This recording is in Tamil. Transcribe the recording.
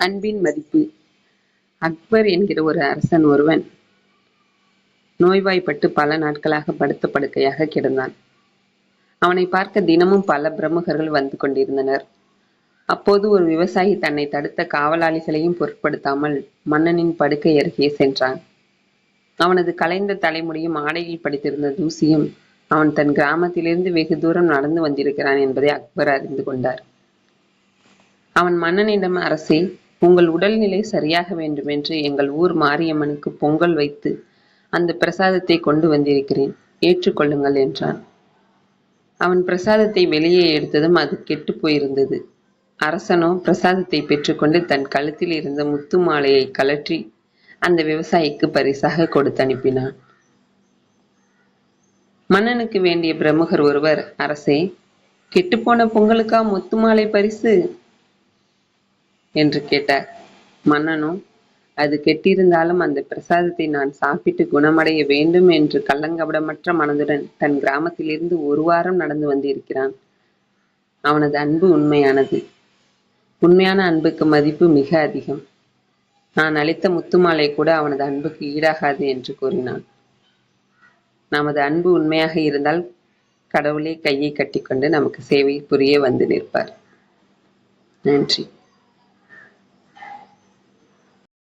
அன்பின் மதிப்பு. அக்பர் என்கிற ஒரு அரசன் ஒருவன் நோய்வாய்ப்பட்டு பல நாட்களாக படுத்த படுக்கையாக கிடந்தான். அவனை பார்க்க தினமும் பல பிரமுகர்கள் வந்து கொண்டிருந்தனர். அப்போது ஒரு விவசாயி தன்னை தடுத்த காவலாளிகளையும் பொருட்படுத்தாமல் மன்னனின் படுக்கை அருகே சென்றான். அவனது கலைந்த தலைமுடியும் ஆடையில் படித்திருந்த தூசியும் அவன் தன் கிராமத்திலிருந்து வெகு தூரம் நடந்து வந்திருக்கிறான் என்பதை அக்பர் அறிந்து கொண்டார். அவன் மன்னனிடம் அரசே உங்கள் உடல்நிலை சரியாக வேண்டுமென்று எங்கள் ஊர் மாரியம்மனுக்கு பொங்கல் வைத்து அந்த பிரசாதத்தை கொண்டு வந்திருக்கிறேன். ஏற்றுக்கொள்ளுங்கள் என்றான். அவன் பிரசாதத்தை வெளியே எடுத்ததும் அது கெட்டு போயிருந்தது. அரசனோ பிரசாதத்தை பெற்றுக்கொண்டு தன் கழுத்தில் இருந்த முத்து மாலையை கழற்றி அந்த விவசாயிக்கு பரிசாக கொடுத்து அனுப்பினான். மன்னனுக்கு வேண்டிய பிரமுகர் ஒருவர் அரசே கெட்டுப்போன பொங்கலுக்கா முத்து மாலை பரிசு? என்று கேட்டார். மன்னனும் அது கெட்டிருந்தாலும் அந்த பிரசாதத்தை நான் சாப்பிட்டு குணமடைய வேண்டும் என்று கள்ளங்கபடமற்ற மனதுடன் தன் கிராமத்திலிருந்து ஒரு வாரம் நடந்து வந்திருக்கிறான். அவனது அன்பு உண்மையானது. உண்மையான அன்புக்கு மதிப்பு மிக அதிகம். நான் அளித்த முத்துமாலை கூட அவனது அன்புக்கு ஈடாகாது என்று கூறினான். நமது அன்பு உண்மையாக இருந்தால் கடவுளே கையை கட்டிக்கொண்டு நமக்கு சேவை புரிய வந்து நிற்பார். நன்றி.